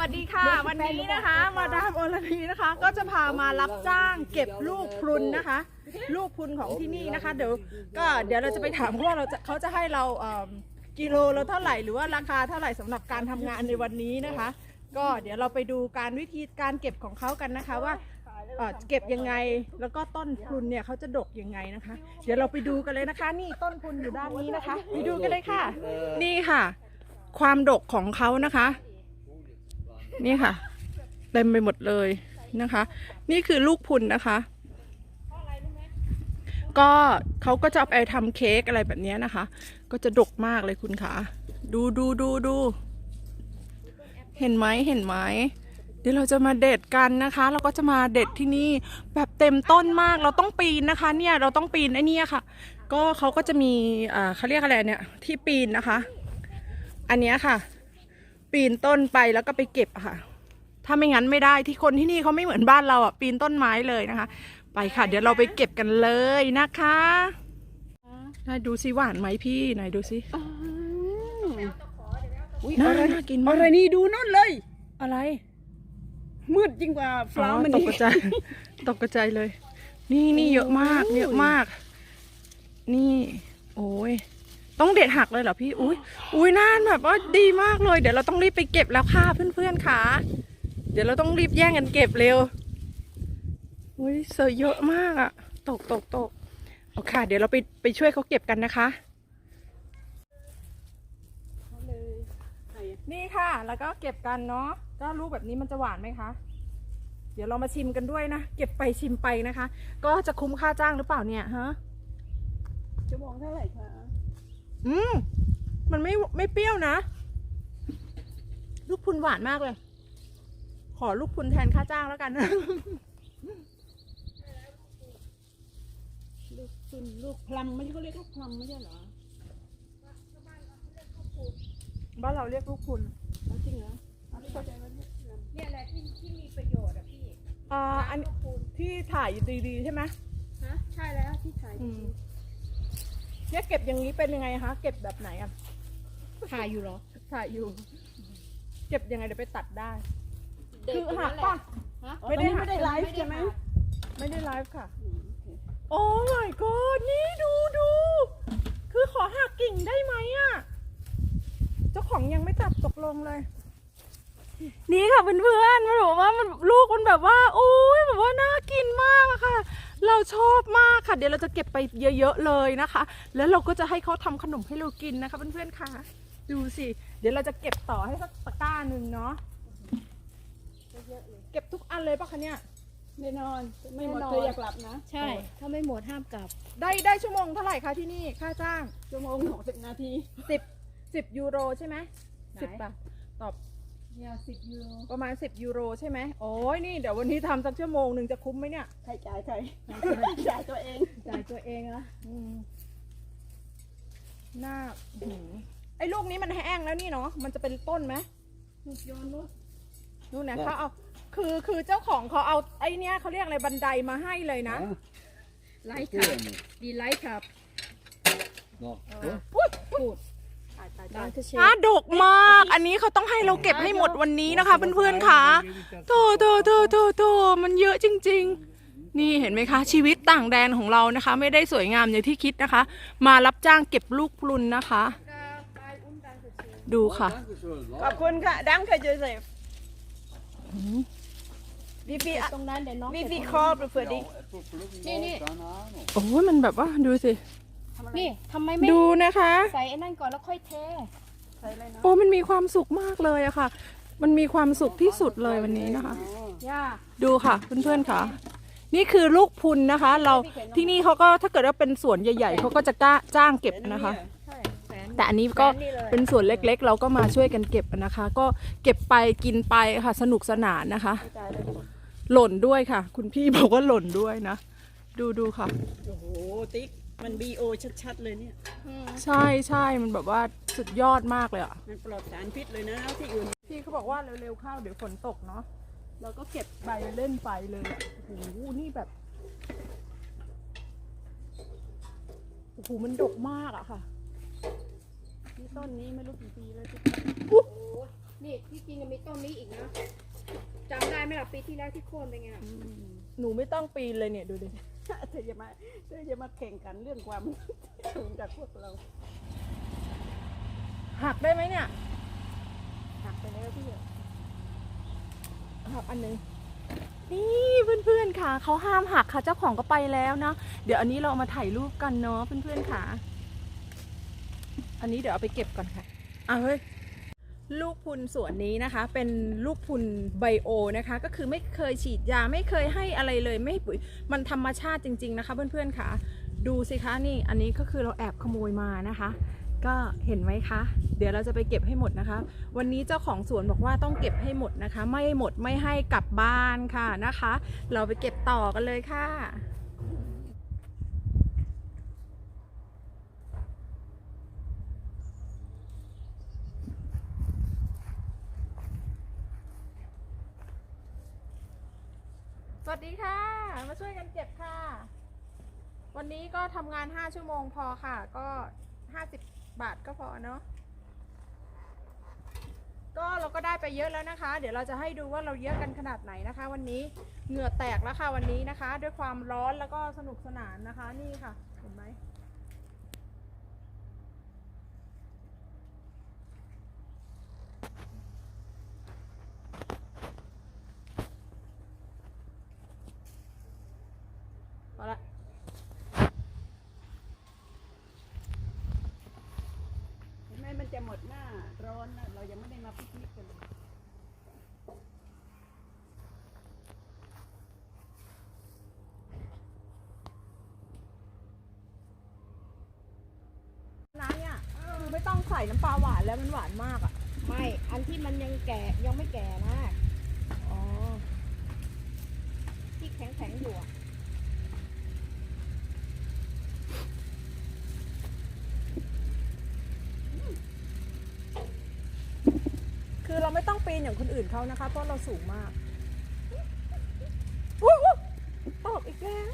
วัสดีค่ะ วันนี้นะคะ มาดามโอลพีนะคะ ก็จะพามารับจ้างเก็บลูกพรุนนะคะ ลูกพรุนของที่นี่นะคะ เดี๋ยวก็เดี๋ยวเราจะไปถามเขาว่าเราจะเขาจะให้เราเอิ่มกิโลละเท่าไหร่หรือว่าราคาเท่าไหร่สำหรับการทำงานในวันนี้นะคะ ก็เดี๋ยวเราไปดูการวิธีการเก็บของเขากันนะคะว่าเอ่อเก็บยังไงแล้วก็ต้นพรุนเนี่ยเขาจะดกยังไงนะคะ เดี๋ยวเราไปดูกันเลยนะคะ นี่ต้นพรุนอยู่ด้านนี้นะคะ ไปดูกันเลยค่ะ นี่ค่ะ ความดกของเขานะคะ นี่ค่ะ เต็มไปหมดเลยนะคะ นี่คือลูกพุนนะคะ ก็เขาก็จะเอาไปทำเค้กอะไรแบบนี้นะคะ ก็จะดกมากเลยคุณคะดูดูดูดูเห็นไหมเห็นไหมเดี๋ยวเราจะมาเด็ดกันนะคะ เราก็จะมาเด็ดที่นี่แบบเต็มต้นมากเราต้องปีนนะคะ เนี่ยเราต้องปีนไอ้เนี่ยค่ะ ก็เขาก็จะมีอ่าเขาเรียกอะไรเนี่ยที่ปีนนะคะ อันนี้ค่ะ ปีนต้นไปแล้วก็ไปเก็บอะค่ะ ถ้าไม่งั้นไม่ได้ที่คนที่นี่เขาไม่เหมือนบ้านเราอะ ปีนต้นไม้เลยนะคะ ไปค่ะ เดี๋ยวเราไปเก็บกันเลยนะคะไหนดูสิหวานไหมพี่ไหนดูสิอุ๊ยน่าอะไรน่ากินมากอะไรนี่ดูนั่นเลย อะไร มืดยิ่งกว่าฟ้าอ๋อมันตกนี่กระจายตกกระจายเลย นี่นี่เยอะมากโอ้ยเยอะมาก นี่ โอ้ย ต้องเด็ดหักเลยเหรอพี่ อุ้ยอุ้ยน่านแบบว่าดีมากเลย เดี๋ยวเราต้องรีบไปเก็บแล้วค่ะเพื่อนๆค่ะ เดี๋ยวเราต้องรีบแย่งกันเก็บเร็ว อุ้ยเสือเยอะมากอะตกตกตกเอาค่ะเดี๋ยวเราไปไปช่วยเขาเก็บกันนะคะ นี่ค่ะ แล้วก็เก็บกันเนาะ ก็ลูกแบบนี้มันจะหวานไหมคะ เดี๋ยวเรามาชิมกันด้วยนะ เก็บไปชิมไปนะคะ ก็จะคุ้มค่าจ้างหรือเปล่าเนี่ยฮะจะมองเท่าไหร่คะ อืมมันไม่ไม่เปรี้ยวนะ ลูกพุนหวานมากเลย ขอลูกพุนแทนค่าจ้างแล้วกันนะลูกซุนลูกพลัมไม่ใช่เขาเรียกลูกพลัมไม่ใช่เหรอบ้านเราเรียกลูกพุนเอาจริงเหรอเอาไม่เข้าใจว่าเรียกพลัมเนี่ยแหละที่ที่มีประโยชน์อะพี่อ่าอันที่ถ่ายดีๆใช่ไหมฮะใช่แล้วที่ถ่ายอืม เนี่ยเก็บอย่างนี้เป็นยังไงคะ เก็บแบบไหนอะถ่ายอยู่เหรอ ถ่ายอยู่ เก็บยังไงเดี๋ยวไปตัดได้เด็กคืออยู่หันั่กนแหละป่ะ ฮะอ๋อตอนนี้ไม่ได้ไลฟ์ใช่ไหม ไม่ได้ไลฟ์ค่ะอืมโอเคโอ้ my god นี่ดูดู คือขอหักกิ่งได้ไหมอะเจ้าของยังไม่ตัดตกลงเลย นี่ค่ะเพื่อนๆมันบอกว่ามันลูกมันแบบว่า โอ้ยแบบว่าน่ากินมากอะค่ะ เราชอบมากค่ะ เดี๋ยวเราจะเก็บไปเยอะๆเลยนะคะ แล้วเราก็จะให้เขาทำขนมให้เรากินนะคะเพื่อนๆค่ะ ดูสิ เดี๋ยวเราจะเก็บต่อให้สักตะกร้าหนึ่งเนาะเก็บทุกอันเลยปะคะเนี่ยแน่นอน ไม่หมดแน่นอนเธออยากกลับนะ ใช่ ถ้าไม่หมดห้ามกลับ ได้ได้ชั่วโมงเท่าไหร่คะที่นี่ค่าจ้างชั่วโมงหกสิบนาทีสิบสิบยูโรใช่ไหมไหนสิบบาทตอบ เนี่ยสิบยูโรประมาณสิบยูโรใช่ไหมโอ้ยนี่เดี๋ยววันนี้ทำสักชั่วโมงหนึ่งจะคุ้มไหมเนี่ย ใครจ่ายใคร จ่ายตัวเอง จ่ายตัวเองนะอืมหน้าอื้อหือไอ้ลูกนี้มันแห้งแล้วนี่เนาะ มันจะเป็นต้นไหมลูกโยนลูกนู่นนะเขาเอา คือคือเจ้าของเขาเอาไอ้เนี้ยเขาเรียกอะไรบันไดมาให้เลยนะไลฟ์ขับดีไลฟ์ขับ Nog. พูดพูดดังเทเช อะดกมาก อันนี้เขาต้องให้เราเก็บให้หมดวันนี้นะคะเพื่อนๆค่ะโถโถโถโถโถมันเยอะจริง ๆ นี่เห็นไหมคะ ชีวิตต่างแดนของเรานะคะ ไม่ได้สวยงามอย่างที่คิดนะคะ มารับจ้างเก็บลูกพลุนนะคะ ดูค่ะ Dankeschön. ขอบคุณค่ะดังค่ะเจเซฟวีฟีตรงนั้นเดี๋ยวน้องวีเก็บฟีคอร์เผื่อดิ Nee, nee. Keine Ahnung. โอ้ยมันแบบว่าดูสิ นี่ทำไมไม่ดูนะคะ ใส่ไอ้นั่นก่อนแล้วค่อยเท ใส่อะไรนะโอ้มันมีความสุขมากเลยอะค่ะ มันมีความสุขที่สุดเลยวันนี้นะคะ ย่าดูค่ะเพื่อนๆค่ะ นี่คือลูกพรุนนะคะ เราที่นี่เขาก็ถ้าเกิดว่าเป็นสวนใหญ่ ๆเขาก็จะกล้าจ้างเก็บนะคะ ใช่แสน แต่อันนี้ก็แสนนี่เลย เป็นส่วนเล็กๆ เราก็มาช่วยกันเก็บนะคะ ก็เก็บไปกินไปค่ะ สนุกสนานนะคะ จ่ายเลยหล่นด้วยค่ะ คุณพี่บอกว่าหล่นด้วยนะ ดูดูค่ะ โอ้โห ติ๊ก มันบีโอชัดๆเลยเนี่ย ใช่ใช่มันแบบว่าสุดยอดมากเลยอะ มันปลอดสารพิษเลยนะที่อื่นพี่เขาบอกว่าเร็วๆเข้าเดี๋ยวฝนตกเนาะเราก็เก็บใบเล่นไปเลยอะโอ้โหนี่แบบโอ้โหมันดกมากอะค่ะ นี่ต้นนี้ไม่รู้กี่ปีแล้วที่อุ๊ยนี่ที่จริงมันมีต้นนี้อีกนะจำได้ไหมล่ะปีที่แล้วที่โค่นไปไงล่ะหนูไม่ต้องปีนเลยเนี่ยดูดิ เธอจะมาเธอจะมาแข่งกันเรื่องความสูงกับพวกเรา หักได้ไหมเนี่ย หักไปแล้วพี่หักอันหนึงนี่เพื่อนๆค่ะเขาห้ามหักค่ะเจ้าของก็ไปแล้วนะเดี๋ยวอันนี้เราเอามาถ่ายรูปกันเนาะเพื่อนๆค่ะ อันนี้เดี๋ยวเอาไปเก็บก่อนค่ะอะเฮ้ย ลูกพุนสวนนี้นะคะ เป็นลูกพุนไบโอนะคะ ก็คือไม่เคยฉีดยาไม่เคยให้อะไรเลยไม่ปุ๋ยมันธรรมชาติจริง ๆนะคะ เพื่อนๆค่ะ ดูสิคะนี่อันนี้ก็คือเราแอบขโมยมานะคะ ก็เห็นไหมคะ เดี๋ยวเราจะไปเก็บให้หมดนะคะ วันนี้เจ้าของสวนบอกว่าต้องเก็บให้หมดนะคะ ไม่หมดไม่ให้กลับบ้านค่ะนะคะ เราไปเก็บต่อกันเลยค่ะ สวัสดีค่ะ มาช่วยกันเก็บค่ะ วันนี้ก็ทำงาน 5 ชั่วโมงพอค่ะ ก็ 50 บาทก็พอเนาะก็เราก็ได้ไปเยอะแล้วนะคะ เดี๋ยวเราจะให้ดูว่าเราเยอะกันขนาดไหนนะคะ วันนี้เหงื่อแตกแล้วค่ะวันนี้นะคะ ด้วยความร้อนแล้วก็สนุกสนานนะคะ นี่ค่ะ เห็นไหม หมดหน้าร้อนนะเรายังไม่ได้มาพิกนิกกันเลยน้ำเนี่ยคือไม่ต้องใส่น้ำปลาหวานแล้วมันหวานมากอะ ไม่ อันที่มันยังแก่ยังไม่แก่นะอ๋อ ที่แข็งแข็งๆอยู่อะ คือเราไม่ต้องปีนอย่างคนอื่นเขานะคะ เพราะเราสูงมากอุ๊ยอุ๊ยตกอีกแล้ว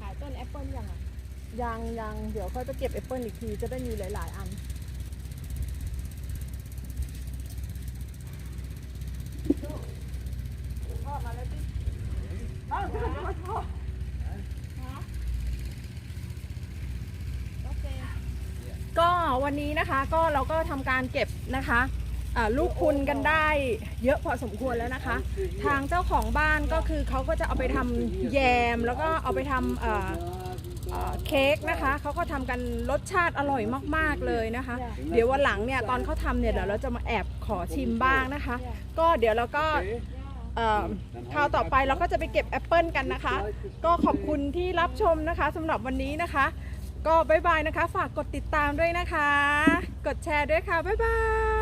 ขายต้นแอปเปิ้ลยังอะ ยังยังเดี๋ยวค่อยไปเก็บแอปเปิลอีกที จะได้มีหลาย ๆ อัน พ่อมาแล้วพี่ ก็วั นะคะก็เราก็ทำการเก็บนะคะลูกคุณกันได้เยอะพอสมควรแล้วนะคะ ทางเจ้าของบ้านก็คือเขาก็จะเอาไปทำแยม แล้วก็เอาไปทำเอ่อเค้กนะคะเขาก็ทำกันรสชาติอร่อยมาก ๆเลยนะคะ เดี๋ยววันหลังเนี่ยตอนเขาทำเนี่ยเดี๋ยวเราจะมาแอบขอชิมบ้างนะคะ ก็เดี๋ยวเราก็เอ่อคราวต่อไปเราก็จะไปเก็บแอปเปิลกันนะคะ ก็ขอบคุณที่รับชมนะคะสำหรับวันนี้นะคะ ก็บายบายนะคะ ฝากกดติดตามด้วยนะคะ กดแชร์ด้วยค่ะ บ๊ายบาย